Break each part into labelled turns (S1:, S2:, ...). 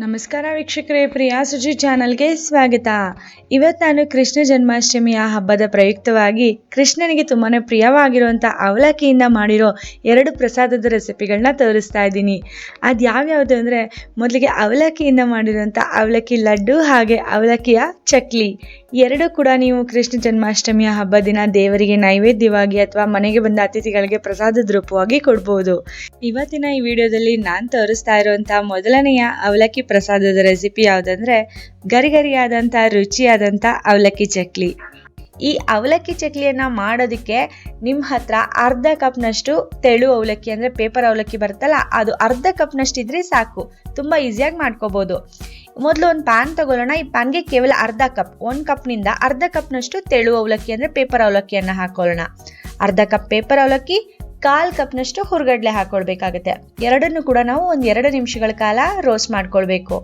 S1: ನಮಸ್ಕಾರ ವೀಕ್ಷಕರೇ, ಪ್ರಿಯಾ ಸುಜಿ ಚಾನಲ್ಗೆ ಸ್ವಾಗತ. ಇವತ್ತು ನಾನು ಕೃಷ್ಣ ಜನ್ಮಾಷ್ಟಮಿಯ ಹಬ್ಬದ ಪ್ರಯುಕ್ತವಾಗಿ ಕೃಷ್ಣನಿಗೆ ತುಂಬಾ ಪ್ರಿಯವಾಗಿರುವಂಥ ಅವಲಕ್ಕಿಯಿಂದ ಮಾಡಿರೋ ಎರಡು ಪ್ರಸಾದದ ರೆಸಿಪಿಗಳನ್ನ ತೋರಿಸ್ತಾ ಇದ್ದೀನಿ. ಅದು ಯಾವ್ಯಾವುದು ಅಂದರೆ, ಮೊದಲಿಗೆ ಅವಲಕ್ಕಿಯಿಂದ ಮಾಡಿರುವಂಥ ಅವಲಕ್ಕಿ ಲಡ್ಡು ಹಾಗೆ ಅವಲಕ್ಕಿಯ ಚಕ್ಲಿ. ಎರಡು ಕೂಡ ನೀವು ಕೃಷ್ಣ ಜನ್ಮಾಷ್ಟಮಿಯ ಹಬ್ಬ ದಿನ ದೇವರಿಗೆ ನೈವೇದ್ಯವಾಗಿ ಅಥವಾ ಮನೆಗೆ ಬಂದ ಅತಿಥಿಗಳಿಗೆ ಪ್ರಸಾದದ ರೂಪವಾಗಿ ಕೊಡ್ಬೋದು. ಇವತ್ತಿನ ಈ ವಿಡಿಯೋದಲ್ಲಿ ನಾನು ತೋರಿಸ್ತಾ ಇರುವಂಥ ಮೊದಲನೆಯ ಅವಲಕ್ಕಿ ಪ್ರಸಾದದ ರೆಸಿಪಿ ಯಾವುದಂದ್ರೆ ಗರಿಗರಿಯಾದಂಥ ರುಚಿಯಾದಂಥ ಅವಲಕ್ಕಿ ಚಕ್ಲಿ. ಈ ಅವಲಕ್ಕಿ ಚಕ್ಲಿಯನ್ನು ಮಾಡೋದಕ್ಕೆ ನಿಮ್ಮ ಹತ್ರ ಅರ್ಧ ಕಪ್ನಷ್ಟು ತೆಳು ಅವಲಕ್ಕಿ ಅಂದರೆ ಪೇಪರ್ ಅವಲಕ್ಕಿ ಬರುತ್ತಲ್ಲ, ಅದು ಅರ್ಧ ಕಪ್ನಷ್ಟು ಇದ್ರೆ ಸಾಕು. ತುಂಬ ಈಸಿಯಾಗಿ ಮಾಡ್ಕೋಬೋದು. ಮೊದಲು ಒಂದು ಪ್ಯಾನ್ ತಗೊಳ್ಳೋಣ. ಈ ಪ್ಯಾನ್ಗೆ ಕೇವಲ ಅರ್ಧ ಕಪ್ ಒಂದು ಕಪ್ನಿಂದ ಅರ್ಧ ಕಪ್ನಷ್ಟು ತೆಳು ಅವಲಕ್ಕಿ ಅಂದರೆ ಪೇಪರ್ ಅವಲಕ್ಕಿಯನ್ನು ಹಾಕೊಳ್ಳೋಣ. ಅರ್ಧ ಕಪ್ ಪೇಪರ್ ಅವಲಕ್ಕಿ ಕಾಲ್ ಕಪ್ನಷ್ಟು ಹುರ್ಗಡ್ಲೆ ಹಾಕೊಳ್ಬೇಕಾಗುತ್ತೆ. ಎರಡನ್ನು ಕೂಡ ನಾವು ಒಂದು ಎರಡು ನಿಮಿಷಗಳ ಕಾಲ ರೋಸ್ಟ್ ಮಾಡ್ಕೊಳ್ಬೇಕು.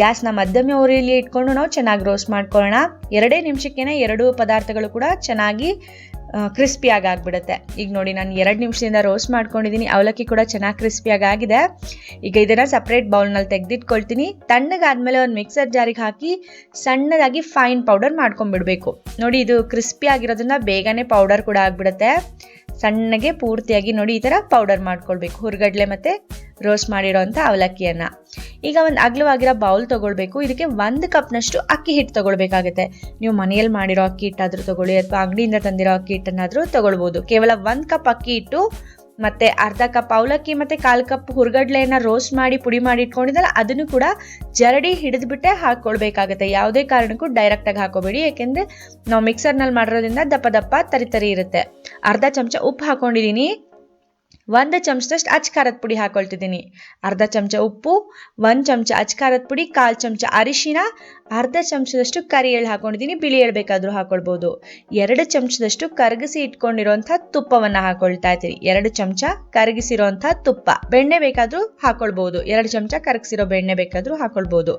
S1: ಗ್ಯಾಸ್ನ ಮಧ್ಯಮ ಉರಿಯಲ್ಲಿ ಇಟ್ಕೊಂಡು ನಾವು ಚೆನ್ನಾಗಿ ರೋಸ್ಟ್ ಮಾಡ್ಕೊಳ್ಳೋಣ. ಎರಡೇ ನಿಮಿಷಕ್ಕೇನೆ ಎರಡು ಪದಾರ್ಥಗಳು ಕೂಡ ಚೆನ್ನಾಗಿ ಕ್ರಿಸ್ಪಿಯಾಗಿ ಆಗಿಬಿಡುತ್ತೆ. ಈಗ ನೋಡಿ, ನಾನು ಎರಡು ನಿಮಿಷದಿಂದ ರೋಸ್ಟ್ ಮಾಡ್ಕೊಂಡಿದ್ದೀನಿ ಅವಲಕ್ಕಿ ಕೂಡ ಚೆನ್ನಾಗಿ ಕ್ರಿಸ್ಪಿಯಾಗಿ ಆಗಿದೆ. ಈಗ ಇದನ್ನು ಸಪ್ರೇಟ್ ಬೌಲ್ನಲ್ಲಿ ತೆಗೆದಿಟ್ಕೊಳ್ತೀನಿ. ತಣ್ಣಗಾದ್ಮೇಲೆ ಒಂದು ಮಿಕ್ಸರ್ ಜಾರಿಗೆ ಹಾಕಿ ಸಣ್ಣದಾಗಿ ಫೈನ್ ಪೌಡರ್ ಮಾಡ್ಕೊಂಡ್ಬಿಡ್ಬೇಕು. ನೋಡಿ, ಇದು ಕ್ರಿಸ್ಪಿ ಆಗಿರೋದನ್ನ ಬೇಗನೆ ಪೌಡರ್ ಕೂಡ ಆಗಿಬಿಡುತ್ತೆ. ಸಣ್ಣಗೆ ಪೂರ್ತಿಯಾಗಿ ನೋಡಿ ಈ ಥರ ಪೌಡರ್ ಮಾಡ್ಕೊಳ್ಬೇಕು. ಹುರ್ಗಡ್ಲೆ ಮತ್ತು ರೋಸ್ಟ್ ಮಾಡಿರೋಂಥ ಅವಲಕ್ಕಿಯನ್ನು. ಈಗ ಒಂದು ಅಗಲವಾಗಿರೋ ಬೌಲ್ ತೊಗೊಳ್ಬೇಕು. ಇದಕ್ಕೆ ಒಂದು ಕಪ್ನಷ್ಟು ಅಕ್ಕಿ ಹಿಟ್ಟು ತೊಗೊಳ್ಬೇಕಾಗುತ್ತೆ. ನೀವು ಮನೆಯಲ್ಲಿ ಮಾಡಿರೋ ಅಕ್ಕಿ ಹಿಟ್ಟಾದರೂ ತೊಗೊಳ್ಳಿ ಅಥವಾ ಅಂಗಡಿಯಿಂದ ತಂದಿರೋ ಅಕ್ಕಿ ಹಿಟ್ಟನ್ನಾದರೂ ತೊಗೊಳ್ಬೋದು. ಕೇವಲ ಒಂದು ಕಪ್ ಅಕ್ಕಿ ಹಿಟ್ಟು ಮತ್ತು ಅರ್ಧ ಕಪ್ ಅವಲಕ್ಕಿ ಮತ್ತು ಕಾಲು ಕಪ್ ಹುರ್ಗಡ್ಲೆಯನ್ನು ರೋಸ್ಟ್ ಮಾಡಿ ಪುಡಿ ಮಾಡಿ ಇಟ್ಕೊಂಡಿದ್ದಲ್ಲ, ಅದನ್ನು ಕೂಡ ಜರಡಿ ಹಿಡಿದ್ಬಿಟ್ಟೆ ಹಾಕ್ಕೊಳ್ಬೇಕಾಗುತ್ತೆ ಯಾವುದೇ ಕಾರಣಕ್ಕೂ ಡೈರೆಕ್ಟಾಗಿ ಹಾಕೋಬೇಡಿ. ಯಾಕೆಂದ್ರೆ ನಾವು ಮಿಕ್ಸರ್ನಲ್ಲಿ ಮಾಡಿರೋದ್ರಿಂದ ದಪ್ಪ ದಪ್ಪ ತರಿ ತರಿ ಇರುತ್ತೆ. ಅರ್ಧ ಚಮಚ ಉಪ್ಪು ಹಾಕ್ಕೊಂಡಿದ್ದೀನಿ ಒಂದು ಚಮಚದಷ್ಟು ಅಚ್ ಖಾರದ ಪುಡಿ ಹಾಕೊಳ್ತಿದ್ದೀನಿ. ಅರ್ಧ ಚಮಚ ಉಪ್ಪು, ಒಂದು ಚಮಚ ಅಚ್ ಖಾರದ ಪುಡಿ, ಕಾಲು ಚಮಚ ಅರಿಶಿನ, ಅರ್ಧ ಚಮಚದಷ್ಟು ಕರಿ ಎಳ್ಳು ಹಾಕೊಂಡಿದ್ದೀನಿ. ಬಿಳಿ ಎಳ್ಳು ಬೇಕಾದರೂ ಹಾಕೊಳ್ಬೋದು. ಎರಡು ಚಮಚದಷ್ಟು ಕರಗಿಸಿ ಇಟ್ಕೊಂಡಿರೋಂಥ ತುಪ್ಪವನ್ನು ಹಾಕೊಳ್ತಾ ಇದ್ದೀನಿ ಎರಡು ಚಮಚ ಕರಗಿಸಿರೋಂಥ ತುಪ್ಪ. ಬೆಣ್ಣೆ ಬೇಕಾದರೂ ಹಾಕೊಳ್ಬೋದು. ಎರಡು ಚಮಚ ಕರಗಿಸಿರೋ ಬೆಣ್ಣೆ ಬೇಕಾದರೂ ಹಾಕೊಳ್ಬೋದು.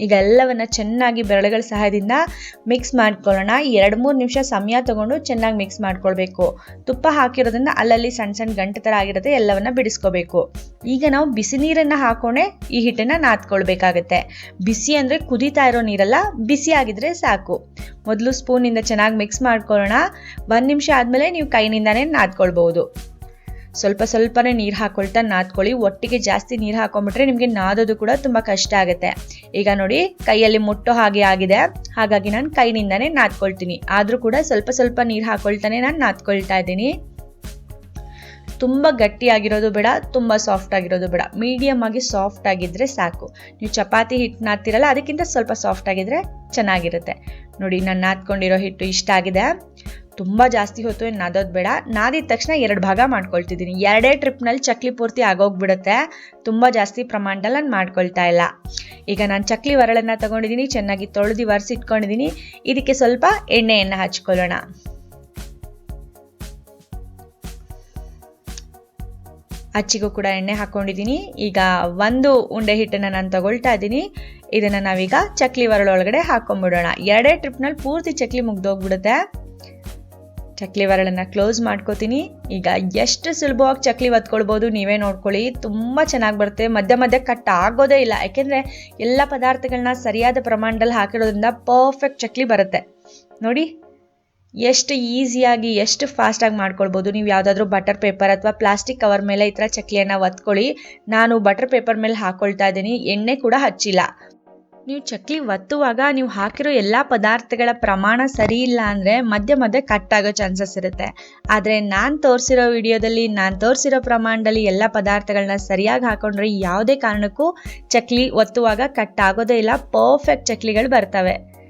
S1: ಈಗ ಎಲ್ಲವನ್ನು ಚೆನ್ನಾಗಿ ಬೆರಳುಗಳ ಸಹಾಯದಿಂದ ಮಿಕ್ಸ್ ಮಾಡ್ಕೊಳ್ಳೋಣ. ಎರಡು ಮೂರು ನಿಮಿಷ ಸಮಯ ತಗೊಂಡು ಚೆನ್ನಾಗಿ ಮಿಕ್ಸ್ ಮಾಡ್ಕೊಳ್ಬೇಕು. ತುಪ್ಪ ಹಾಕಿರೋದ್ರಿಂದ ಅಲ್ಲಲ್ಲಿ ಸಣ್ಣ ಸಣ್ಣ ಗಂಟೆ ಥರ ಆಗಿರುತ್ತೆ ಎಲ್ಲವನ್ನ ಬಿಡಿಸ್ಕೋಬೇಕು. ಈಗ ನಾವು ಬಿಸಿ ನೀರನ್ನು ಹಾಕೊಂಡೆ ಈ ಹಿಟ್ಟನ್ನು ನಾದ್ಕೊಳ್ಬೇಕಾಗತ್ತೆ. ಬಿಸಿ ಅಂದರೆ ಕುದೀತಾ ಇರೋ ನೀರಲ್ಲ, ಬಿಸಿ ಆಗಿದ್ರೆ ಸಾಕು. ಮೊದಲು ಸ್ಪೂನಿಂದ ಚೆನ್ನಾಗಿ ಮಿಕ್ಸ್ ಮಾಡ್ಕೊಳ್ಳೋಣ. ಒಂದು ನಿಮಿಷ ಆದಮೇಲೆ ನೀವು ಕೈನಿಂದಾನೇ ನಾದ್ಕೊಳ್ಬೋದು ಸ್ವಲ್ಪ ಸ್ವಲ್ಪನೇ ನೀರು ಹಾಕೊಳ್ತಾ ನಾದ್ಕೊಳ್ಳಿ. ಒಟ್ಟಿಗೆ ಜಾಸ್ತಿ ನೀರು ಹಾಕೊಂಡ್ಬಿಟ್ರೆ ನಿಮಗೆ ನಾದೋದು ಕೂಡ ತುಂಬ ಕಷ್ಟ ಆಗುತ್ತೆ. ಈಗ ನೋಡಿ, ಕೈಯಲ್ಲಿ ಮುಟ್ಟೋ ಹಾಗೆ ಆಗಿದೆ. ಹಾಗಾಗಿ ನಾನು ಕೈನಿಂದಾನೇ ನಾದ್ಕೊಳ್ತೀನಿ. ಆದರೂ ಕೂಡ ಸ್ವಲ್ಪ ಸ್ವಲ್ಪ ನೀರು ಹಾಕೊಳ್ತಾನೆ ನಾನು ನಾದ್ಕೊಳ್ತಾ ಇದ್ದೀನಿ. ತುಂಬ ಗಟ್ಟಿಯಾಗಿರೋದು ಬೇಡ, ತುಂಬ ಸಾಫ್ಟ್ ಆಗಿರೋದು ಬೇಡ. ಮೀಡಿಯಮ್ ಆಗಿ ಸಾಫ್ಟ್ ಆಗಿದ್ರೆ ಸಾಕು. ನೀವು ಚಪಾತಿ ಹಿಟ್ಟು ನಾದ್ತಿರಲ್ಲ, ಅದಕ್ಕಿಂತ ಸ್ವಲ್ಪ ಸಾಫ್ಟ್ ಆಗಿದ್ರೆ ಚೆನ್ನಾಗಿರುತ್ತೆ. ನೋಡಿ, ನಾನು ನಾದ್ಕೊಂಡಿರೋ ಹಿಟ್ಟು ಇಷ್ಟ ಆಗಿದೆ. ತುಂಬ ಜಾಸ್ತಿ ಹೊತ್ತು ಏನು ನಾದೋದು ಬೇಡ. ನಾದಿದ ತಕ್ಷಣ ಎರಡು ಭಾಗ ಮಾಡ್ಕೊಳ್ತಿದ್ದೀನಿ. ಎರಡೇ ಟ್ರಿಪ್ನಲ್ಲಿ ಚಕ್ಲಿ ಪೂರ್ತಿ ಆಗೋಗ್ಬಿಡುತ್ತೆ. ತುಂಬ ಜಾಸ್ತಿ ಪ್ರಮಾಣದಲ್ಲಿ ನಾನು ಮಾಡ್ಕೊಳ್ತಾ ಇಲ್ಲ. ಈಗ ನಾನು ಚಕ್ಲಿ ಒರಳನ್ನು ತಗೊಂಡಿದ್ದೀನಿ ಚೆನ್ನಾಗಿ ತೊಳೆದು ಒರೆಸಿಟ್ಕೊಂಡಿದ್ದೀನಿ ಇದಕ್ಕೆ ಸ್ವಲ್ಪ ಎಣ್ಣೆಯನ್ನು ಹಚ್ಕೊಳ್ಳೋಣ. ಅಚ್ಚಿಗೂ ಕೂಡ ಎಣ್ಣೆ ಹಾಕ್ಕೊಂಡಿದ್ದೀನಿ ಈಗ ಒಂದು ಉಂಡೆ ಹಿಟ್ಟನ್ನು ನಾನು ತಗೊಳ್ತಾ ಇದ್ದೀನಿ. ಇದನ್ನು ನಾವೀಗ ಚಕ್ಲಿ ಒರಳೊಳಗಡೆ ಹಾಕೊಂಡ್ಬಿಡೋಣ ಎರಡೇ ಟ್ರಿಪ್ನಲ್ಲಿ ಪೂರ್ತಿ ಚಕ್ಲಿ ಮುಗ್ದೋಗ್ಬಿಡುತ್ತೆ. ಚಕ್ಲಿ ಒರಳನ್ನು ಕ್ಲೋಸ್ ಮಾಡ್ಕೋತೀನಿ. ಈಗ ಎಷ್ಟು ಸುಲಭವಾಗಿ ಚಕ್ಲಿ ಒತ್ಕೊಳ್ಬೋದು ನೀವೇ ನೋಡ್ಕೊಳ್ಳಿ. ತುಂಬ ಚೆನ್ನಾಗಿ ಬರುತ್ತೆ. ಮಧ್ಯ ಮಧ್ಯ ಕಟ್ ಆಗೋದೇ ಇಲ್ಲ. ಯಾಕೆಂದರೆ ಎಲ್ಲ ಪದಾರ್ಥಗಳನ್ನ ಸರಿಯಾದ ಪ್ರಮಾಣದಲ್ಲಿ ಹಾಕಿರೋದ್ರಿಂದ ಪರ್ಫೆಕ್ಟ್ ಚಕ್ಲಿ ಬರುತ್ತೆ. ನೋಡಿ. ಎಷ್ಟು ಈಸಿಯಾಗಿ, ಎಷ್ಟು ಫಾಸ್ಟಾಗಿ ಮಾಡ್ಕೊಳ್ಬೋದು. ನೀವು ಯಾವುದಾದ್ರೂ ಬಟರ್ ಪೇಪರ್ ಅಥವಾ ಪ್ಲಾಸ್ಟಿಕ್ ಕವರ್ ಮೇಲೆ ಈ ಥರ ಚಕ್ಲಿಯನ್ನು ಒತ್ಕೊಳ್ಳಿ. ನಾನು ಬಟರ್ ಪೇಪರ್ ಮೇಲೆ ಹಾಕ್ಕೊಳ್ತಾ ಇದ್ದೀನಿ. ಎಣ್ಣೆ ಕೂಡ ಹಚ್ಚಿಲ್ಲ. ನೀವು ಚಕ್ಲಿ ಒತ್ತುವಾಗ ನೀವು ಹಾಕಿರೋ ಎಲ್ಲ ಪದಾರ್ಥಗಳ ಪ್ರಮಾಣ ಸರಿ ಇಲ್ಲ ಅಂದರೆ ಮಧ್ಯ ಮಧ್ಯೆ ಕಟ್ ಆಗೋ ಚಾನ್ಸಸ್ ಇರುತ್ತೆ. ಆದರೆ ನಾನು ತೋರಿಸಿರೋ ವಿಡಿಯೋದಲ್ಲಿ, ನಾನು ತೋರಿಸಿರೋ ಪ್ರಮಾಣದಲ್ಲಿ ಎಲ್ಲ ಪದಾರ್ಥಗಳನ್ನ ಸರಿಯಾಗಿ ಹಾಕೊಂಡ್ರೆ ಯಾವುದೇ ಕಾರಣಕ್ಕೂ ಚಕ್ಲಿ ಒತ್ತುವಾಗ ಕಟ್ ಆಗೋದೇ ಇಲ್ಲ. ಪರ್ಫೆಕ್ಟ್ ಚಕ್ಲಿಗಳು ಬರ್ತವೆ.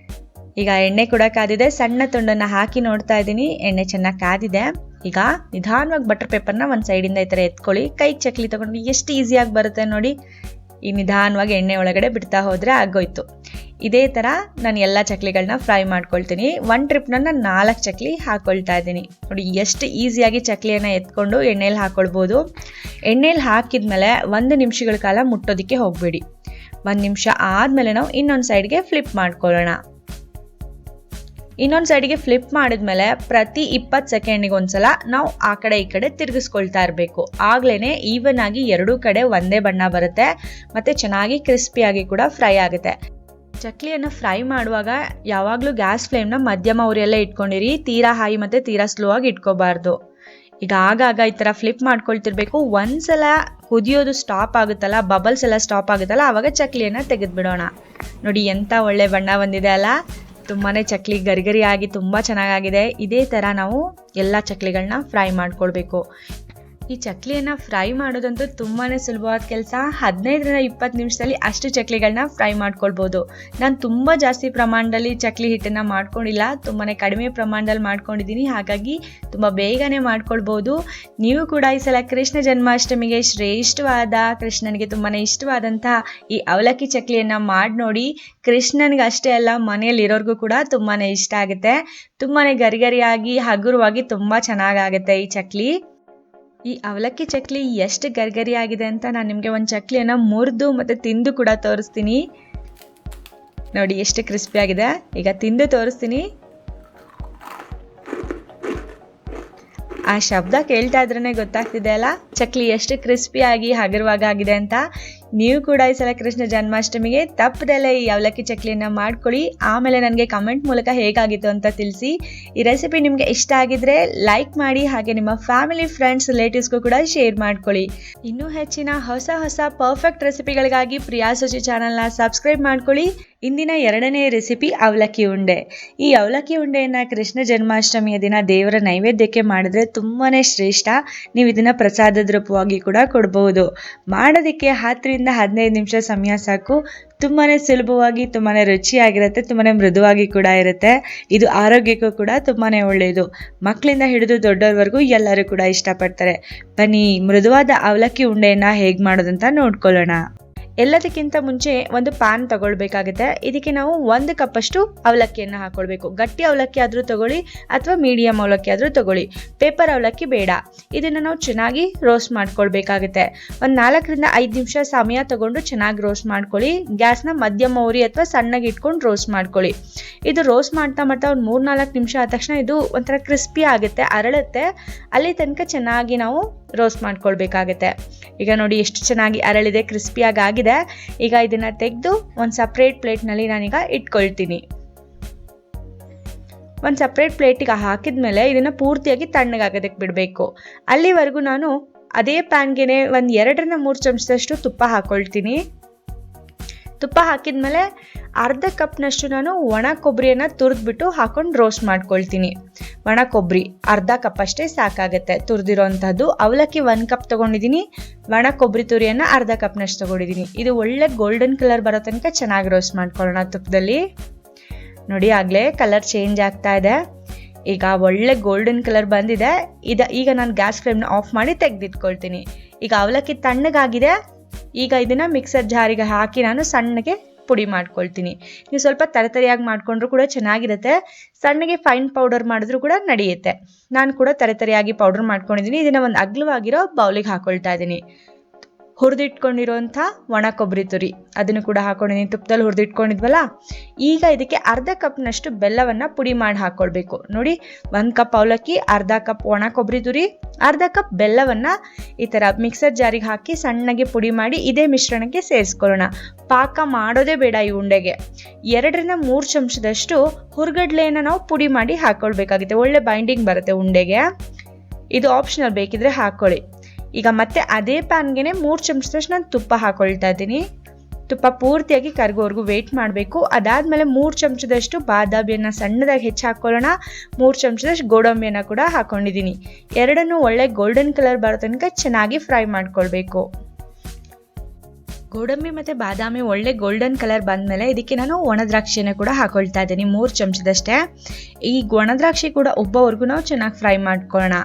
S1: ಈಗ ಎಣ್ಣೆ ಕೂಡ ಕಾದಿದೆ. ಸಣ್ಣ ತುಂಡನ್ನು ಹಾಕಿ ನೋಡ್ತಾ ಇದ್ದೀನಿ. ಎಣ್ಣೆ ಚೆನ್ನಾಗಿ ಕಾದಿದೆ. ಈಗ ನಿಧಾನವಾಗಿ ಬಟರ್ ಪೇಪರ್ನ ಒಂದು ಸೈಡಿಂದ ಈ ಥರ ಎತ್ಕೊಳ್ಳಿ. ಕೈಗೆ ಚಕ್ಲಿ ತೊಗೊಂಡು ಎಷ್ಟು ಈಸಿಯಾಗಿ ಬರುತ್ತೆ ನೋಡಿ. ಈ ನಿಧಾನವಾಗಿ ಎಣ್ಣೆ ಒಳಗಡೆ ಬಿಡ್ತಾ ಹೋದರೆ ಆಗೋಯ್ತು. ಇದೇ ಥರ ನಾನು ಎಲ್ಲ ಚಕ್ಲಿಗಳನ್ನ ಫ್ರೈ ಮಾಡ್ಕೊಳ್ತೀನಿ. ಒನ್ ಟ್ರಿಪ್ನ ನಾನು ನಾಲ್ಕು ಚಕ್ಲಿ ಹಾಕ್ಕೊಳ್ತಾ ಇದ್ದೀನಿ. ನೋಡಿ ಎಷ್ಟು ಈಸಿಯಾಗಿ ಚಕ್ಲಿಯನ್ನು ಎತ್ಕೊಂಡು ಎಣ್ಣೆಯಲ್ಲಿ ಹಾಕ್ಕೊಳ್ಬೋದು ಹಾಕಿದ ಹಾಕಿದ್ಮೇಲೆ ಒಂದು ನಿಮಿಷಗಳ ಕಾಲ ಮುಟ್ಟೋದಕ್ಕೆ ಹೋಗಬೇಡಿ. ಒಂದು ನಿಮಿಷ ಆದಮೇಲೆ ನಾವು ಇನ್ನೊಂದು ಸೈಡ್ಗೆ ಫ್ಲಿಪ್ ಮಾಡ್ಕೊಳ್ಳೋಣ. ಇನ್ನೊಂದು ಸೈಡಿಗೆ ಫ್ಲಿಪ್ ಮಾಡಿದ್ಮೇಲೆ ಪ್ರತಿ ಇಪ್ಪತ್ತು ಸೆಕೆಂಡಿಗೆ ಒಂದ್ಸಲ ನಾವು ಆ ಕಡೆ ಈ ಕಡೆ ತಿರುಗಿಸ್ಕೊಳ್ತಾ ಇರಬೇಕು. ಆಗ್ಲೇ ಈವನ್ ಆಗಿ ಎರಡೂ ಕಡೆ ಒಂದೇ ಬಣ್ಣ ಬರುತ್ತೆ, ಮತ್ತು ಚೆನ್ನಾಗಿ ಕ್ರಿಸ್ಪಿಯಾಗಿ ಕೂಡ ಫ್ರೈ ಆಗುತ್ತೆ. ಚಕ್ಲಿಯನ್ನು ಫ್ರೈ ಮಾಡುವಾಗ ಯಾವಾಗಲೂ ಗ್ಯಾಸ್ ಫ್ಲೇಮ್ನ ಮಧ್ಯಮ ಉರಿಯಲ್ಲೇ ಇಟ್ಕೊಂಡಿರಿ, ತೀರಾ ಹೈ ಮತ್ತು ತೀರಾ ಸ್ಲೋ ಆಗಿ ಇಟ್ಕೋಬಾರ್ದು. ಈಗ ಆಗಾಗ ಈ ಥರ ಫ್ಲಿಪ್ ಮಾಡ್ಕೊಳ್ತಿರ್ಬೇಕು. ಒಂದ್ಸಲ ಕುದಿಯೋದು ಸ್ಟಾಪ್ ಆಗುತ್ತಲ್ಲ ಬಬಲ್ಸ್ ಎಲ್ಲ ಸ್ಟಾಪ್ ಆಗುತ್ತಲ್ಲ ಆವಾಗ ಚಕ್ಲಿಯನ್ನು ತೆಗೆದುಬಿಡೋಣ. ನೋಡಿ ಎಂಥ ಒಳ್ಳೆ ಬಣ್ಣ ಬಂದಿದೆ ಅಲ್ಲ? ತುಂಬಾ ಚಕ್ಲಿ ಗರಿಗರಿಯಾಗಿ ತುಂಬ ಚೆನ್ನಾಗಾಗಿದೆ. ಇದೇ ಥರ ನಾವು ಎಲ್ಲ ಚಕ್ಲಿಗಳನ್ನ ಫ್ರೈ ಮಾಡ್ಕೊಳ್ಬೇಕು. ಈ ಚಕ್ಲಿಯನ್ನು ಫ್ರೈ ಮಾಡೋದಂತೂ ತುಂಬಾ ಸುಲಭವಾದ ಕೆಲಸ. ಹದಿನೈದರಿಂದ ಇಪ್ಪತ್ತು ನಿಮಿಷದಲ್ಲಿ ಅಷ್ಟು ಚಕ್ಲಿಗಳನ್ನ ಫ್ರೈ ಮಾಡ್ಕೊಳ್ಬೋದು. ನಾನು ತುಂಬ ಜಾಸ್ತಿ ಪ್ರಮಾಣದಲ್ಲಿ ಚಕ್ಲಿ ಹಿಟ್ಟನ್ನು ಮಾಡ್ಕೊಂಡಿಲ್ಲ. ತುಂಬಾ ಕಡಿಮೆ ಪ್ರಮಾಣದಲ್ಲಿ ಮಾಡ್ಕೊಂಡಿದ್ದೀನಿ ಹಾಗಾಗಿ ತುಂಬ ಬೇಗನೆ ಮಾಡ್ಕೊಳ್ಬೋದು. ನೀವು ಕೂಡ ಈ ಸಲ ಕೃಷ್ಣ ಜನ್ಮಾಷ್ಟಮಿಗೆ ಶ್ರೇಷ್ಠವಾದ, ಕೃಷ್ಣನಿಗೆ ತುಂಬಾ ಇಷ್ಟವಾದಂತಹ ಈ ಅವಲಕ್ಕಿ ಚಕ್ಲಿಯನ್ನು ಮಾಡಿ ನೋಡಿ ಕೃಷ್ಣನಿಗೆ ಅಷ್ಟೇ ಅಲ್ಲ, ಮನೆಯಲ್ಲಿರೋರಿಗೂ ಕೂಡ ತುಂಬಾ ಇಷ್ಟ ಆಗುತ್ತೆ. ತುಂಬಾ ಗರಿಗರಿಯಾಗಿ, ಹಗುರವಾಗಿ ತುಂಬ ಚೆನ್ನಾಗಾಗುತ್ತೆ ಈ ಚಕ್ಲಿ. ಈ ಅವಲಕ್ಕಿ ಚಕ್ಲಿ ಎಷ್ಟು ಗರ್ಗರಿ ಆಗಿದೆ ಅಂತ ನಾನು ನಿಮಗೆ ಒಂದು ಚಕ್ಲಿಯನ್ನು ಮುರಿದು ಮತ್ತು ತಿಂದು ಕೂಡ ತೋರಿಸ್ತೀನಿ. ನೋಡಿ ಎಷ್ಟು ಕ್ರಿಸ್ಪಿ ಆಗಿದೆ. ಈಗ ತಿಂದು ತೋರಿಸ್ತೀನಿ. ಆ ಶಬ್ದ ಕೇಳ್ತಾ ಇದ್ರೇ ಗೊತ್ತಾಗ್ತಿದೆ ಅಲ್ಲ? ಚಕ್ಲಿ ಎಷ್ಟು ಕ್ರಿಸ್ಪಿಯಾಗಿ ಹಗರವಾಗಿದೆ ಅಂತ. ನೀವು ಕೂಡ ಈ ಸಲ ಕೃಷ್ಣ ಜನ್ಮಾಷ್ಟಮಿಗೆ ತಪ್ಪದಲ್ಲೇ ಈ ಅವಲಕ್ಕಿ ಚಕ್ಲಿಯನ್ನು ಮಾಡ್ಕೊಳ್ಳಿ. ಆಮೇಲೆ ನನಗೆ ಕಮೆಂಟ್ ಮೂಲಕ ಹೇಗಾಗಿತ್ತು ಅಂತ ತಿಳಿಸಿ. ಈ ರೆಸಿಪಿ ನಿಮಗೆ ಇಷ್ಟ ಆಗಿದ್ರೆ ಲೈಕ್ ಮಾಡಿ ಹಾಗೆ ನಿಮ್ಮ ಫ್ಯಾಮಿಲಿ ಫ್ರೆಂಡ್ಸ್ ರಿಲೇಟಿವ್ಸ್ಗೂ ಕೂಡ ಶೇರ್ ಮಾಡ್ಕೊಳ್ಳಿ. ಇನ್ನೂ ಹೆಚ್ಚಿನ ಹೊಸ ಹೊಸ ಪರ್ಫೆಕ್ಟ್ ರೆಸಿಪಿಗಳಿಗಾಗಿ ಪ್ರಿಯಾ ಸುಚಿ ಚಾನಲ್ನ ಸಬ್ಸ್ಕ್ರೈಬ್ ಮಾಡ್ಕೊಳ್ಳಿ. ಇಂದಿನ ಎರಡನೇ ರೆಸಿಪಿ ಅವಲಕ್ಕಿ ಉಂಡೆ. ಈ ಅವಲಕ್ಕಿ ಉಂಡೆಯನ್ನು ಕೃಷ್ಣ ಜನ್ಮಾಷ್ಟಮಿಯ ದಿನ ದೇವರ ನೈವೇದ್ಯಕ್ಕೆ ಮಾಡಿದ್ರೆ ತುಂಬಾ ಶ್ರೇಷ್ಠ. ನೀವು ಇದನ್ನು ಪ್ರಸಾದದ ರೂಪವಾಗಿ ಕೂಡ ಕೊಡಬಹುದು ಮಾಡೋದಕ್ಕೆ ಹತ್ತರಿಂದ ಹದಿನೈದು ನಿಮಿಷ ಸಮಯ ಸಾಕು. ತುಂಬಾ ಸುಲಭವಾಗಿ ತುಂಬಾ ರುಚಿಯಾಗಿರುತ್ತೆ ತುಂಬಾ ಮೃದುವಾಗಿ ಕೂಡ ಇರುತ್ತೆ. ಇದು ಆರೋಗ್ಯಕ್ಕೂ ಕೂಡ ತುಂಬಾ ಒಳ್ಳೆಯದು ಮಕ್ಕಳಿಂದ ಹಿಡಿದು ದೊಡ್ಡವರವರೆಗೂ ಎಲ್ಲರೂ ಕೂಡ ಇಷ್ಟಪಡ್ತಾರೆ. ಬನ್ನಿ, ಮೃದುವಾದ ಅವಲಕ್ಕಿ ಉಂಡೆಯನ್ನು ಹೇಗೆ ಮಾಡೋದಂತ ನೋಡ್ಕೊಳ್ಳೋಣ. ಎಲ್ಲದಕ್ಕಿಂತ ಮುಂಚೆ ಒಂದು ಪ್ಯಾನ್ ತಗೊಳ್ಬೇಕಾಗುತ್ತೆ. ಇದಕ್ಕೆ ನಾವು ಒಂದು ಕಪ್ಪಷ್ಟು ಅವಲಕ್ಕಿಯನ್ನು ಹಾಕೊಳ್ಬೇಕು. ಗಟ್ಟಿ ಅವಲಕ್ಕಿ ಆದರೂ ತಗೊಳ್ಳಿ ಅಥವಾ ಮೀಡಿಯಂ ಅವಲಕ್ಕಿ ಆದರೂ ತಗೊಳ್ಳಿ. ಪೇಪರ್ ಅವಲಕ್ಕಿ ಬೇಡ. ಇದನ್ನು ನಾವು ಚೆನ್ನಾಗಿ ರೋಸ್ಟ್ ಮಾಡ್ಕೊಳ್ಬೇಕಾಗುತ್ತೆ. ಒಂದು ನಾಲ್ಕರಿಂದ ಐದು ನಿಮಿಷ ಸಮಯ ತಗೊಂಡು ಚೆನ್ನಾಗಿ ರೋಸ್ಟ್ ಮಾಡ್ಕೊಳ್ಳಿ. ಗ್ಯಾಸ್ನ ಮಧ್ಯಮ ಉರಿ ಅಥವಾ ಸಣ್ಣಗೆ ಇಟ್ಕೊಂಡು ರೋಸ್ಟ್ ಮಾಡ್ಕೊಳ್ಳಿ. ಇದು ರೋಸ್ಟ್ ಮಾಡ್ತಾ ಮಾಡ್ತಾ ಒಂದು ಮೂರು ನಾಲ್ಕು ನಿಮಿಷ ಆದ ತಕ್ಷಣ ಇದು ಒಂಥರ ಕ್ರಿಸ್ಪಿ ಆಗುತ್ತೆ, ಅರಳುತ್ತೆ. ಅಲ್ಲಿ ತನಕ ಚೆನ್ನಾಗಿ ನಾವು ರೋಸ್ಟ್ ಮಾಡ್ಕೊಳ್ಬೇಕಾಗತ್ತೆ. ಈಗ ನೋಡಿ ಎಷ್ಟು ಚೆನ್ನಾಗಿ ಅರಳಿದೆ ಕ್ರಿಸ್ಪಿಯಾಗಿ ಆಗಿದೆ. ಈಗ ಇದನ್ನು ತೆಗೆದು ಒಂದು ಸಪ್ರೇಟ್ ಪ್ಲೇಟ್ನಲ್ಲಿ ನಾನೀಗ ಇಟ್ಕೊಳ್ತೀನಿ. ಒಂದು ಸಪ್ರೇಟ್ ಪ್ಲೇಟಿಗೆ ಹಾಕಿದ್ಮೇಲೆ ಇದನ್ನು ಪೂರ್ತಿಯಾಗಿ ತಣ್ಣಗಾಗೋದಕ್ಕೆ ಬಿಡಬೇಕು. ಅಲ್ಲಿವರೆಗೂ ನಾನು ಅದೇ ಪ್ಯಾನ್ಗೆ ಒಂದು ಎರಡರಿಂದ ಮೂರು ಚಮಚದಷ್ಟು ತುಪ್ಪ ಹಾಕ್ಕೊಳ್ತೀನಿ ತುಪ್ಪ ಹಾಕಿದ್ಮೇಲೆ ಅರ್ಧ ಕಪ್ನಷ್ಟು ನಾನು ಒಣ ಕೊಬ್ಬರಿಯನ್ನು ತುರಿದ್ಬಿಟ್ಟು ಹಾಕೊಂಡು ರೋಸ್ಟ್ ಮಾಡ್ಕೊಳ್ತೀನಿ. ಒಣ ಕೊಬ್ಬರಿ ಅರ್ಧ ಕಪ್ ಅಷ್ಟೇ ಸಾಕಾಗುತ್ತೆ. ತುರಿದಿರೋವಂಥದ್ದು ಅವಲಕ್ಕಿ ಒಂದು ಕಪ್ ತೊಗೊಂಡಿದ್ದೀನಿ ಒಣ ಕೊಬ್ಬರಿ ತುರಿಯನ್ನು ಅರ್ಧ ಕಪ್ನಷ್ಟು ತೊಗೊಂಡಿದ್ದೀನಿ ಇದು ಒಳ್ಳೆ ಗೋಲ್ಡನ್ ಕಲರ್ ಬರೋ ತನಕ ಚೆನ್ನಾಗಿ ರೋಸ್ಟ್ ಮಾಡ್ಕೊಳ್ಳೋಣ ತುಪ್ಪದಲ್ಲಿ. ನೋಡಿ ಆಗಲೇ ಕಲರ್ ಚೇಂಜ್ ಆಗ್ತಾ ಇದೆ. ಈಗ ಒಳ್ಳೆ ಗೋಲ್ಡನ್ ಕಲರ್ ಬಂದಿದೆ. ಇದ ಈಗ ನಾನು ಗ್ಯಾಸ್ ಫ್ಲೇಮ್ನ ಆಫ್ ಮಾಡಿ ತೆಗೆದಿಟ್ಕೊಳ್ತೀನಿ. ಈಗ ಅವಲಕ್ಕಿ ತಣ್ಣಗಾಗಿದೆ. ಈಗ ಇದನ್ನು ಮಿಕ್ಸರ್ ಜಾರಿಗೆ ಹಾಕಿ ನಾನು ಸಣ್ಣಗೆ ಪುಡಿ ಮಾಡ್ಕೊಳ್ತೀನಿ. ನೀವು ಸ್ವಲ್ಪ ತರತರಿಯಾಗಿ ಮಾಡಿಕೊಂಡ್ರು ಕೂಡ ಚೆನ್ನಾಗಿರುತ್ತೆ. ಸಣ್ಣಗೆ ಫೈನ್ ಪೌಡರ್ ಮಾಡಿದ್ರು ಕೂಡ ನಡೆಯುತ್ತೆ. ನಾನು ಕೂಡ ತರತರಿಯಾಗಿ ಪೌಡರ್ ಮಾಡ್ಕೊಂಡಿದ್ದೀನಿ. ಇದನ್ನು ಒಂದು ಅಗ್ಲವಾಗಿರೋ ಬೌಲಿಗೆ ಹಾಕೊಳ್ತಾ ಇದ್ದೀನಿ. ಹುರಿದಿಟ್ಕೊಂಡಿರೋಂಥ ಒಣ ಕೊಬ್ಬರಿ ತುರಿ. ಅದನ್ನು ಕೂಡ ಹಾಕೊಂಡಿದ್ದೀನಿ ತುಪ್ಪದಲ್ಲಿ ಹುರಿದಿಟ್ಕೊಂಡಿದ್ವಲ್ಲ, ಈಗ ಇದಕ್ಕೆ ಅರ್ಧ ಕಪ್ನಷ್ಟು ಬೆಲ್ಲವನ್ನು ಪುಡಿ ಮಾಡಿ ಹಾಕ್ಕೊಳ್ಬೇಕು ನೋಡಿ, ಒಂದು ಕಪ್ ಅವಲಕ್ಕಿ, ಅರ್ಧ ಕಪ್ ಒಣ ಕೊಬ್ಬರಿ ತುರಿ, ಅರ್ಧ ಕಪ್ ಬೆಲ್ಲವನ್ನು ಈ ಥರ ಮಿಕ್ಸರ್ ಜಾರಿಗೆ ಹಾಕಿ ಸಣ್ಣಗೆ ಪುಡಿ ಮಾಡಿ ಇದೇ ಮಿಶ್ರಣಕ್ಕೆ ಸೇರಿಸ್ಕೊಳ್ಳೋಣ. ಪಾಕ ಮಾಡೋದೇ ಬೇಡ ಈ ಉಂಡೆಗೆ. ಎರಡರಿಂದ ಮೂರು ಚಮಚದಷ್ಟು ಹುರ್ಗಡ್ಲೆಯನ್ನು ನಾವು ಪುಡಿ ಮಾಡಿ ಹಾಕ್ಕೊಳ್ಬೇಕಾಗುತ್ತೆ ಒಳ್ಳೆ ಬೈಂಡಿಂಗ್ ಬರುತ್ತೆ ಉಂಡೆಗೆ. ಇದು ಆಪ್ಷನಲ್ ಬೇಕಿದ್ರೆ ಹಾಕ್ಕೊಳ್ಳಿ ಈಗ ಮತ್ತೆ ಅದೇ ಪ್ಯಾನ್ಗೆ ಮೂರು ಚಮಚದಷ್ಟು ನಾನು ತುಪ್ಪ ಹಾಕೊಳ್ತಾ ಇದ್ದೀನಿ. ತುಪ್ಪ ಪೂರ್ತಿಯಾಗಿ ಕರ್ಗೋವರೆಗೂ ವೆಯ್ಟ್ ಮಾಡಬೇಕು. ಅದಾದಮೇಲೆ ಮೂರು ಚಮಚದಷ್ಟು ಬಾದಾಮಿಯನ್ನು ಸಣ್ಣದಾಗಿ ಹೆಚ್ಚು ಹಾಕ್ಕೊಳ್ಳೋಣ ಮೂರು ಚಮಚದಷ್ಟು ಗೋಡಂಬಿಯನ್ನು ಕೂಡ ಹಾಕ್ಕೊಂಡಿದ್ದೀನಿ ಎರಡನ್ನೂ ಒಳ್ಳೆ ಗೋಲ್ಡನ್ ಕಲರ್ ಬರೋ ತನಕ ಚೆನ್ನಾಗಿ ಫ್ರೈ ಮಾಡ್ಕೊಳ್ಬೇಕು. ಗೋಡಂಬಿ ಮತ್ತು ಬಾದಾಮಿ ಒಳ್ಳೆ ಗೋಲ್ಡನ್ ಕಲರ್ ಬಂದಮೇಲೆ ಇದಕ್ಕೆ ನಾನು ಒಣದ್ರಾಕ್ಷಿನ ಕೂಡ ಹಾಕೊಳ್ತಾ ಇದ್ದೀನಿ, ಮೂರು ಚಮಚದಷ್ಟೇ. ಈ ಒಣದ್ರಾಕ್ಷಿ ಕೂಡ ಉಬ್ಬೋವರೆಗೂ ನಾವು ಚೆನ್ನಾಗಿ ಫ್ರೈ ಮಾಡ್ಕೊಳ್ಳೋಣ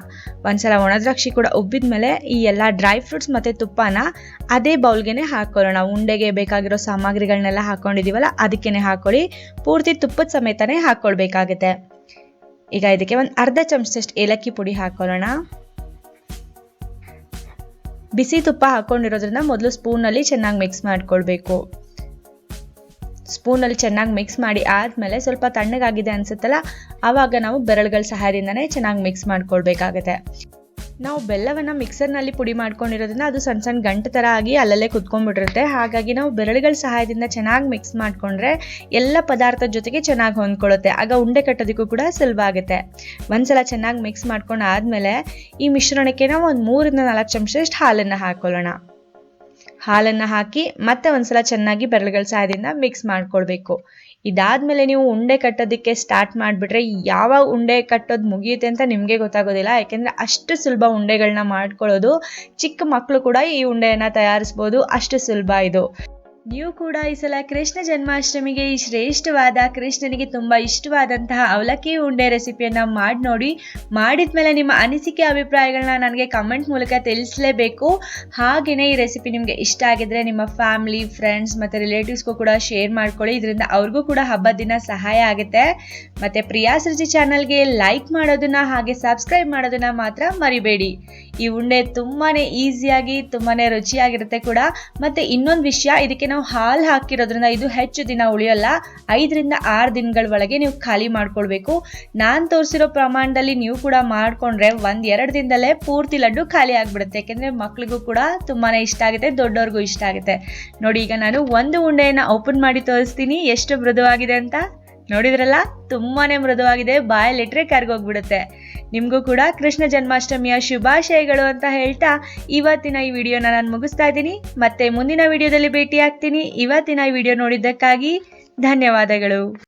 S1: ಒಂದ್ಸಲ ಸಲ ದ್ರಾಕ್ಷಿ ಕೂಡ ಉಬ್ಬಿದ ಮೇಲೆ ಈ ಎಲ್ಲ ಡ್ರೈ ಫ್ರೂಟ್ಸ್ ಮತ್ತು ತುಪ್ಪನ ಅದೇ ಬೌಲ್ಗೆ ಹಾಕೊಳ್ಳೋಣ ಉಂಡೆಗೆ ಬೇಕಾಗಿರೋ ಸಾಮಗ್ರಿಗಳನ್ನೆಲ್ಲ ಹಾಕ್ಕೊಂಡಿದ್ದೀವಲ್ಲ ಅದಕ್ಕೇ ಹಾಕೊಳ್ಳಿ ಪೂರ್ತಿ ತುಪ್ಪದ ಸಮೇತನೇ ಹಾಕ್ಕೊಳ್ಬೇಕಾಗುತ್ತೆ ಈಗ ಇದಕ್ಕೆ ಒಂದು ಅರ್ಧ ಚಮಚದಷ್ಟು ಏಲಕ್ಕಿ ಪುಡಿ ಹಾಕೊಳ್ಳೋಣ ಬಿಸಿ ತುಪ್ಪ ಹಾಕ್ಕೊಂಡಿರೋದ್ರಿಂದ ಮೊದಲು ಸ್ಪೂನಲ್ಲಿ ಚೆನ್ನಾಗಿ ಮಿಕ್ಸ್ ಮಾಡ್ಕೊಳ್ಬೇಕು. ಸ್ಪೂನಲ್ಲಿ ಚೆನ್ನಾಗಿ ಮಿಕ್ಸ್ ಮಾಡಿ ಆದಮೇಲೆ ಸ್ವಲ್ಪ ತಣ್ಣಗಾಗಿದೆ ಅನಿಸುತ್ತಲ್ಲ, ಆವಾಗ ನಾವು ಬೆರಳುಗಳ ಸಹಾಯದಿಂದನೇ ಚೆನ್ನಾಗಿ ಮಿಕ್ಸ್ ಮಾಡ್ಕೊಳ್ಬೇಕಾಗತ್ತೆ. ನಾವು ಬೆಲ್ಲವನ್ನು ಮಿಕ್ಸರ್ನಲ್ಲಿ ಪುಡಿ ಮಾಡ್ಕೊಂಡಿರೋದ್ರಿಂದ ಅದು ಸಣ್ಣ ಸಣ್ಣ ಗಂಟು ಥರ ಆಗಿ ಅಲ್ಲಲ್ಲೇ ಕುತ್ಕೊಂಡ್ಬಿಟ್ಟಿರುತ್ತೆ. ಹಾಗಾಗಿ ನಾವು ಬೆರಳುಗಳ ಸಹಾಯದಿಂದ ಚೆನ್ನಾಗಿ ಮಿಕ್ಸ್ ಮಾಡಿಕೊಂಡ್ರೆ ಎಲ್ಲ ಪದಾರ್ಥದ ಜೊತೆಗೆ ಚೆನ್ನಾಗಿ ಹೊಂದ್ಕೊಳ್ಳುತ್ತೆ. ಆಗ ಉಂಡೆ ಕಟ್ಟೋದಕ್ಕೂ ಕೂಡ ಸುಲಭ ಆಗುತ್ತೆ. ಒಂದ್ಸಲ ಚೆನ್ನಾಗಿ ಮಿಕ್ಸ್ ಮಾಡ್ಕೊಂಡು ಆದಮೇಲೆ ಈ ಮಿಶ್ರಣಕ್ಕೆ ನಾವು ಒಂದು ಮೂರಿಂದ ನಾಲ್ಕು ಚಮಚದಷ್ಟು ಹಾಲನ್ನು ಹಾಕ್ಕೊಳ್ಳೋಣ ಹಾಲನ್ನು ಹಾಕಿ ಮತ್ತೆ ಒಂದ್ಸಲ ಚೆನ್ನಾಗಿ ಬೆರಳುಗಳ ಸಹಾಯದಿಂದ ಮಿಕ್ಸ್ ಮಾಡ್ಕೊಳ್ಬೇಕು. ಇದಾದ್ಮೇಲೆ ನೀವು ಉಂಡೆ ಕಟ್ಟೋದಕ್ಕೆ ಸ್ಟಾರ್ಟ್ ಮಾಡಿಬಿಟ್ರೆ ಯಾವಾಗ ಉಂಡೆ ಕಟ್ಟೋದು ಮುಗಿಯುತ್ತೆ ಅಂತ ನಿಮಗೆ ಗೊತ್ತಾಗೋದಿಲ್ಲ. ಯಾಕೆಂದರೆ ಅಷ್ಟು ಸುಲಭ ಉಂಡೆಗಳನ್ನ ಮಾಡ್ಕೊಳ್ಳೋದು ಚಿಕ್ಕ ಮಕ್ಕಳು ಕೂಡ ಈ ಉಂಡೆಯನ್ನು ತಯಾರಿಸ್ಬೋದು. ಅಷ್ಟು ಸುಲಭ ಇದು. ನೀವು ಕೂಡ ಈ ಸಲ ಕೃಷ್ಣ ಜನ್ಮಾಷ್ಟಮಿಗೆ ಈ ಶ್ರೇಷ್ಠವಾದ ಕೃಷ್ಣನಿಗೆ ತುಂಬ ಇಷ್ಟವಾದಂತಹ ಅವಲಕ್ಕಿ ಉಂಡೆ ರೆಸಿಪಿಯನ್ನು ಮಾಡಿ ನೋಡಿ. ಮಾಡಿದ್ಮೇಲೆ ನಿಮ್ಮ ಅನಿಸಿಕೆ ಅಭಿಪ್ರಾಯಗಳನ್ನ ನನಗೆ ಕಮೆಂಟ್ ಮೂಲಕ ತಿಳಿಸಲೇಬೇಕು. ಹಾಗೆಯೇ ಈ ರೆಸಿಪಿ ನಿಮಗೆ ಇಷ್ಟ ಆಗಿದ್ರೆ ನಿಮ್ಮ ಫ್ಯಾಮಿಲಿ, ಫ್ರೆಂಡ್ಸ್ ಮತ್ತು ರಿಲೇಟಿವ್ಸ್ಗೂ ಕೂಡ ಶೇರ್ ಮಾಡ್ಕೊಳ್ಳಿ. ಇದರಿಂದ ಅವ್ರಿಗೂ ಕೂಡ ಹಬ್ಬದ ದಿನ ಸಹಾಯ ಆಗುತ್ತೆ. ಮತ್ತು ಪ್ರಿಯಾ ಸೃಜಿ ಚಾನಲ್ಗೆ ಲೈಕ್ ಮಾಡೋದನ್ನ ಹಾಗೆ ಸಬ್ಸ್ಕ್ರೈಬ್ ಮಾಡೋದನ್ನ ಮಾತ್ರ ಮರಿಬೇಡಿ. ಈ ಉಂಡೆ ತುಂಬಾ ಈಸಿಯಾಗಿ ತುಂಬಾ ರುಚಿಯಾಗಿರುತ್ತೆ ಕೂಡ. ಮತ್ತು ಇನ್ನೊಂದು ವಿಷಯ ಇದಕ್ಕೆ ನಾವು ಹಾಲು ಹಾಕಿರೋದ್ರಿಂದ ಇದು ಹೆಚ್ಚು ದಿನ ಉಳಿಯೋಲ್ಲ. ಐದರಿಂದ ಆರು ದಿನಗಳ ಒಳಗೆ ನೀವು ಖಾಲಿ ಮಾಡ್ಕೊಳ್ಬೇಕು. ನಾನು ತೋರಿಸಿರೋ ಪ್ರಮಾಣದಲ್ಲಿ ನೀವು ಕೂಡ ಮಾಡಿಕೊಂಡ್ರೆ ಒಂದು ಎರಡು ದಿನದಲ್ಲೇ ಪೂರ್ತಿ ಲಡ್ಡು ಖಾಲಿ ಆಗಿಬಿಡುತ್ತೆ. ಯಾಕೆಂದರೆ ಮಕ್ಳಿಗೂ ಕೂಡ ತುಂಬಾ ಇಷ್ಟ ಆಗುತ್ತೆ, ದೊಡ್ಡವ್ರಿಗೂ ಇಷ್ಟ ಆಗುತ್ತೆ. ನೋಡಿ, ಈಗ ನಾನು ಒಂದು ಉಂಡೆಯನ್ನು ಓಪನ್ ಮಾಡಿ ತೋರಿಸ್ತೀನಿ. ಎಷ್ಟು ಮೃದುವಾಗಿದೆ ಅಂತ? ನೋಡಿದ್ರಲ್ಲ? ತುಂಬಾನೇ ಮೃದುವಾಗಿದೆ. ಬಾಯಲ್ಲಿಟ್ರೆ ಕರ್ಗೋಗ್ಬಿಡುತ್ತೆ ನಿಮಗೂ ಕೂಡ ಕೃಷ್ಣ ಜನ್ಮಾಷ್ಟಮಿಯ ಶುಭಾಶಯಗಳು ಅಂತ ಹೇಳ್ತಾ ಇವತ್ತಿನ ಈ ವಿಡಿಯೋನ ನಾನು ಮುಗಿಸ್ತಾ ಇದ್ದೀನಿ. ಮತ್ತೆ ಮುಂದಿನ ವಿಡಿಯೋದಲ್ಲಿ ಭೇಟಿ ಆಗ್ತೀನಿ ಇವತ್ತಿನ ಈ ವಿಡಿಯೋ ನೋಡಿದ್ದಕ್ಕಾಗಿ ಧನ್ಯವಾದಗಳು.